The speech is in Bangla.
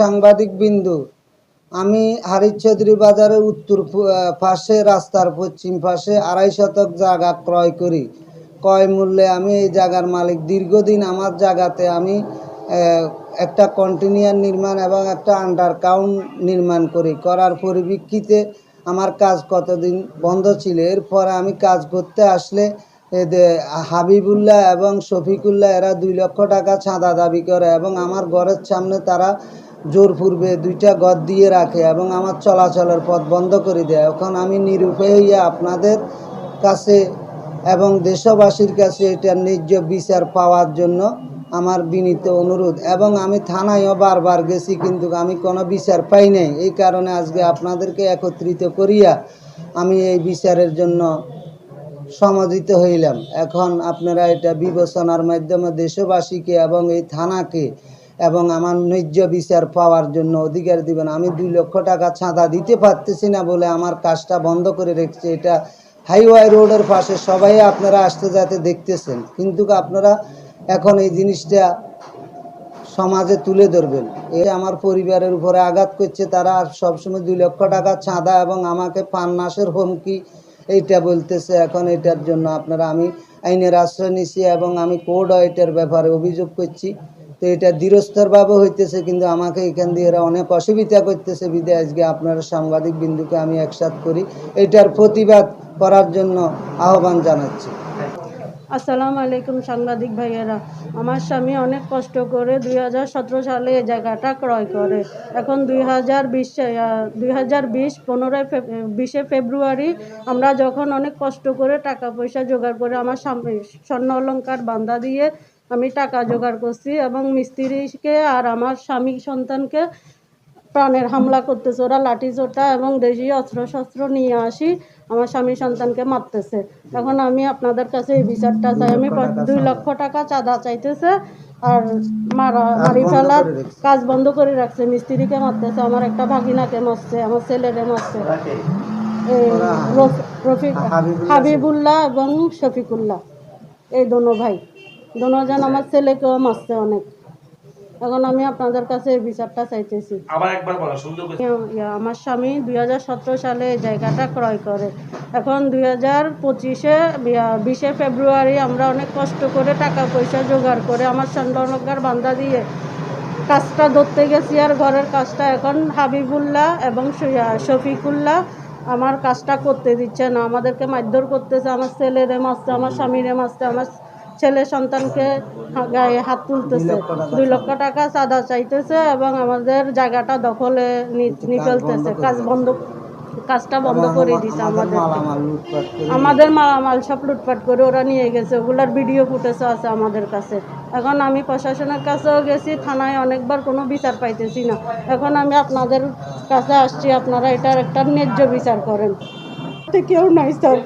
সাংবাদিক বিন্দু আমি হারিচ চৌধুরী বাজারের উত্তর পাশে, রাস্তার পশ্চিম পাশে আড়াই শতক জায়গা ক্রয় করি। ক্রয় মূল্যে আমি এই জায়গার মালিক। দীর্ঘদিন আমার জায়গাতে আমি একটা কন্টিনিউয়ার নির্মাণ এবং একটা আন্ডার কাউন্ট নির্মাণ করি। করার পরিপ্রেক্ষিতে আমার কাজ কতদিন বন্ধ ছিল, এরপরে আমি কাজ করতে আসলে হাবিবুল্লাহ এবং শফিকুল্লাহ, এরা দুই লক্ষ টাকা চাঁদা দাবি করে এবং আমার ঘরের সামনে তারা জোর পূর্বে দুইটা গদ দিয়ে রাখে এবং আমার চলাচলের পথ বন্ধ করে দেয়। এখন আমি নিরুপায় হইয়া আপনাদের কাছে এবং দেশবাসীর কাছে এটার ন্যায্য বিচার পাওয়ার জন্য আমার বিনীত অনুরোধ এবং আমি থানায়ও বারবার গেছি কিন্তু আমি কোনো বিচার পাই নাই। এই কারণে আজকে আপনাদেরকে একত্রিত করিয়া আমি এই বিচারের জন্য সমাদিত হইলাম। এখন আপনারা এটা বিবেচনার মাধ্যমে দেশবাসীকে এবং এই থানাকে এবং আমার ন্যায্য বিচার পাওয়ার জন্য অধিকার দিবেন। আমি দুই লক্ষ টাকা চাঁদা দিতে পারতেছি না বলে আমার কাজটা বন্ধ করে রেখেছে। এটা হাইওয়ে রোডের পাশে সবাই আপনারা আসতে যাতে দেখতেছেন। কিন্তু আপনারা এখন এই জিনিসটা সমাজে তুলে ধরবেন। এ আমার পরিবারের উপরে আঘাত করছে। তারা সবসময় দুই লক্ষ টাকা চাঁদা এবং আমাকে পান মাসের হুমকি এইটা বলতেছে, এখন এটার জন্য আপনারা আমি আইনের আশ্রয় নিছি এবং আমি কোড এটার ব্যাপারে অভিযোগ করছি। তো এটা দৃঢ়স্তরভাবে হইতেছে, কিন্তু আমাকে এখান দিয়ে এরা অনেক অসুবিধা করতেছে বিদে আজকে আপনারা সাংবাদিক বিন্দুকে আমি একসাথ করি। এটার প্রতিবাদ করার জন্য আহ্বান জানাচ্ছি। আসসালামু আলাইকুম সাংবাদিক ভাইয়েরা। আমার স্বামী অনেক কষ্ট করে দুই হাজার সতেরো সালে এই জায়গাটা ক্রয় করে। এখন দুই হাজার বিশ দুই হাজার বিশ পনেরোই বিশে ফেব্রুয়ারি আমরা যখন অনেক কষ্ট করে টাকা পয়সা জোগাড় করে আমার স্বামী স্বর্ণ অলঙ্কার বান্ধা দিয়ে আমি টাকা জোগাড় করছি এবং মিস্ত্রিকে আর আমার স্বামী সন্তানকে প্রাণের হামলা করতেছে ওরা লাঠি চোটা এবং দেশি অস্ত্র শস্ত্র নিয়ে আসি আমার স্বামী সন্তানকে মারতেছে। এখন আমি আপনাদের কাছে এই বিচারটা চাই। আমি দুই লক্ষ টাকা চাঁদা চাইতেছে আর মারা মারি ফেলার কাজ বন্ধ করে রাখছে। মিস্ত্রিকে মারতেছে আমার একটা ভাগিনাকে মারছে আমার ছেলেরে মারছে। রফিক হাবিবুল্লাহ। এবং শফিকুল্লাহ। এই দোনো ভাই। দোনোজন আমার ছেলেকেও মারছে অনেক। এখন আমি আপনাদের কাছে বিচারটা চাইতেছি। আবার একবার বলো সুন্দর করে। আমার স্বামী দুই হাজার সতেরো সালে এই জায়গাটা ক্রয় করে। এখন দুই হাজার পঁচিশে বিশে ফেব্রুয়ারি আমরা অনেক কষ্ট করে টাকা পয়সা জোগাড় করে আমার চন্দ্রনগর বান্ধা দিয়ে কাজটা ধরতে গেছি আর ঘরের কাজটা এখন হাবিবুল্লাহ এবং শফিকুল্লাহ আমার কাজটা করতে দিচ্ছে না। আমাদেরকে মারধর করতেছে আমার ছেলেরে মারছে আমার স্বামীরে মারছে আমার ছেলে সন্তানকে গায়ে হাত তুলতেছে। দুই লক্ষ টাকা চাঁদা চাইতেছে এবং আমাদের জায়গাটা দখলে নিচলতেছে কাজ বন্ধ, কাজটা বন্ধ করে দিছে আমাদের আমাদের মালামাল সব লুটপাট করে ওরা নিয়ে গেছে। ওগুলার ভিডিও ফুটেজও আছে আমাদের কাছে। এখন আমি প্রশাসনের কাছেও গেছি, থানায় অনেকবার কোনো বিচার পাইতেছি না। এখন আমি আপনাদের কাছে আসছি, আপনারা এটার একটা ন্যায্য বিচার করেন। কেউ নাই, স্যার।